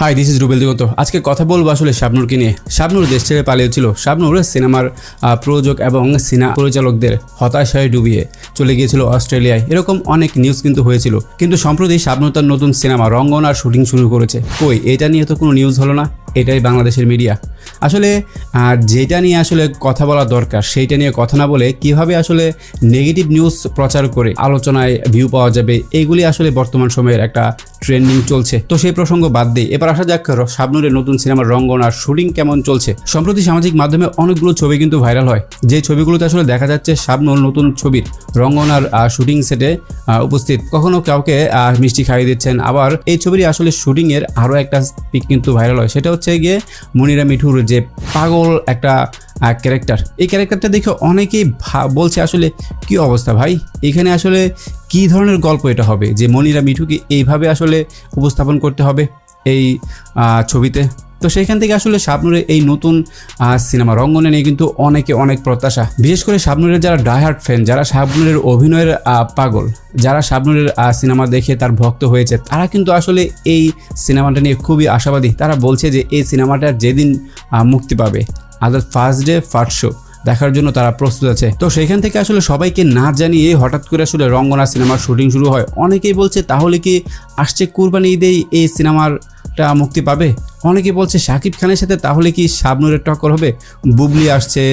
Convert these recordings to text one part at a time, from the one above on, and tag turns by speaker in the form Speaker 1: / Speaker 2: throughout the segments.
Speaker 1: Hi this is Rubel Diganta আজকে কথা বলব আসলে শাবনুরকে নিয়ে। শাবনুর দেশ ছেড়ে পালিয়েছিল শাবনুর সিনেমার প্রযোজক এবং সিনেমা পরিচালকদের হতাশায় ডুবিয়ে চলে গিয়েছিল অস্ট্রেলিয়ায়। এরকম অনেক নিউজ কিন্তু হয়েছিল। কিন্তু সম্প্রতি শাবনুর তার নতুন সিনেমা রঙ্গনার শুটিং শুরু করেছে। কই, এটা নিয়ে তো কোনো নিউজ হলো না? এটাই বাংলাদেশের মিডিয়া আসলে যেটা নিয়ে আসলে কথা বলা দরকার, সেইটা নিয়ে কথা না বলে কীভাবে আসলে নেগেটিভ নিউজ প্রচার করে আলোচনায় ভিউ পাওয়া যাবে এইগুলি আসলে বর্তমান সময়ের একটা ট্রেন্ডিং চলছে। তো সেই প্রসঙ্গ বাদ দিয়ে, এবার আসা যাক শাবনুরের নতুন সিনেমার রঙ্গনার শুটিং কেমন চলছে। সম্প্রতি সামাজিক মাধ্যমে অনেকগুলো ছবি কিন্তু ভাইরাল হয়। যে ছবিগুলোতে আসলে দেখা যাচ্ছে শাবনুর নতুন ছবির রঙ্গনার শুটিং সেটে উপস্থিত। কখনো কাউকে মিষ্টি খাইয়ে দিচ্ছেন, আবার এই ছবির আসলে শুটিং এর আরও একটা পিক কিন্তু ভাইরাল হয়। সেটা হচ্ছে গিয়ে মনিরা মিঠুর যে পাগল একটা ক্যারেক্টার এই ক্যারেক্টারটা দেখে অনেকেই বলছে আসলে, কি অবস্থা ভাই? এখানে আসলে কি ধরনের গল্প এটা হবে? যে মনিরা মিঠুকে এইভাবে আসলে উপস্থাপন করতে হবে এই ছবিতে। তো সেইখান থেকে আসলে শাবনুরের এই নতুন সিনেমা রঙ্গনে নিয়ে কিন্তু অনেকে অনেক প্রত্যাশা। বিশেষ করে শাবনুরের যারা ডাইহার্ট ফ্যান যারা শাবনুরের অভিনয়ের পাগল, যারা শাবনুরের সিনেমা দেখে তার ভক্ত হয়েছে, তারা কিন্তু আসলে এই সিনেমাটা নিয়ে খুবই আশাবাদী। তারা বলছে যে এই সিনেমাটা যেদিন মুক্তি পাবে। Other first day first show দেখার জন্য তারা প্রস্তুত আছে। তো সেখান থেকে আসলে সবাইকে না জানিয়ে হঠাৎ করে আসলে রঙ্গনা সিনেমার শুটিং শুরু হয়। অনেকেই বলছে, তাহলে কি আসছে কুরবানি ঈদেই এই সিনেমারটা মুক্তি পাবে? অনেকে বলছে, শাকিব খানের সাথে তাহলে কি শাবনুরের টক্কর হবে? বুবলি আসছে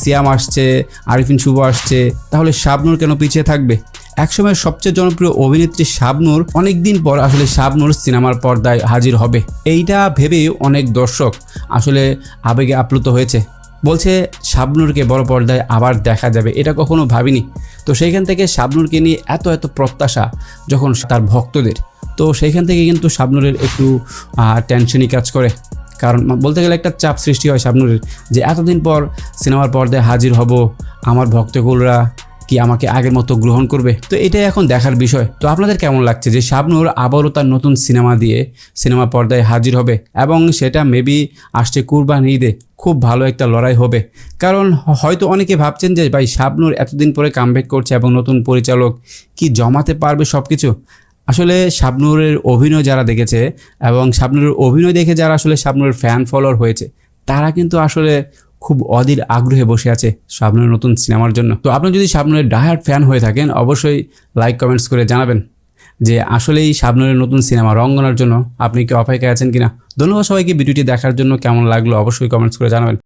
Speaker 1: সিয়াম আসছে, আরিফিন শুভ আসছে। তাহলে শাবনুর কেন পিছিয়ে থাকবে? একসময় সবচেয়ে জনপ্রিয় অভিনেত্রী শাবনুর অনেকদিন পর আসলে শাবনুর সিনেমার পর্দায় হাজির হবে। এইটা ভেবেই অনেক দর্শক আসলে আবেগে আপ্লুত হয়েছে। বলছে, শাবনুরকে বড় পর্দায় আবার দেখা যাবে। এটা কখনো ভাবিনি। তো সেইখান থেকে শাবনুরকে নিয়ে এত এত প্রত্যাশা যখন তার ভক্তদের, তো সেইখান থেকে কিন্তু শাবনুরের একটু টেনশনই কাজ করে। কারণ বলতে গেলে একটা চাপ সৃষ্টি হয় শাবনুরের যে, এতদিন পর সিনেমার পর্দায় হাজির হব আমার ভক্তকুলরা কি আমাকে আগের মতো গ্রহণ করবে? তো এটাই এখন দেখার বিষয়। তো আপনাদের কেমন লাগছে যে শাবনুর আবারও তার নতুন সিনেমা দিয়ে সিনেমা পর্দায় হাজির হবে এবং সেটা মেবি আসছে কুরবান ঈদে খুব ভালো একটা লড়াই হবে। কারণ হয়তো অনেকে ভাবছেন যে ভাই শাবনুর এতদিন পরে কামব্যাক করছে এবং নতুন পরিচালক কি জমাতে পারবে সব কিছু আসলে শাবনুরের অভিনয় যারা দেখেছে এবং শাবনুরের অভিনয় দেখে যারা আসলে শাবনুরের ফ্যান ফলোয়ার হয়েছে, তারা কিন্তু আসলে খুব অধীর আগ্রহে বসে আছে শাবনুরের নতুন সিনেমার জন্য। তো আপনি যদি শাবনুরের ডায়ার ফ্যান হয়ে থাকেন, অবশ্যই লাইক কমেন্টস করে জানাবেন যে আসলেই শাবনুরের নতুন সিনেমা রঙ্গনার জন্য আপনি কি অপেক্ষায় আছেন কিনা। ধন্যবাদ সবাইকে, ভিডিওটি দেখার জন্য কেমন লাগল অবশ্যই কমেন্টস করে জানাবেন।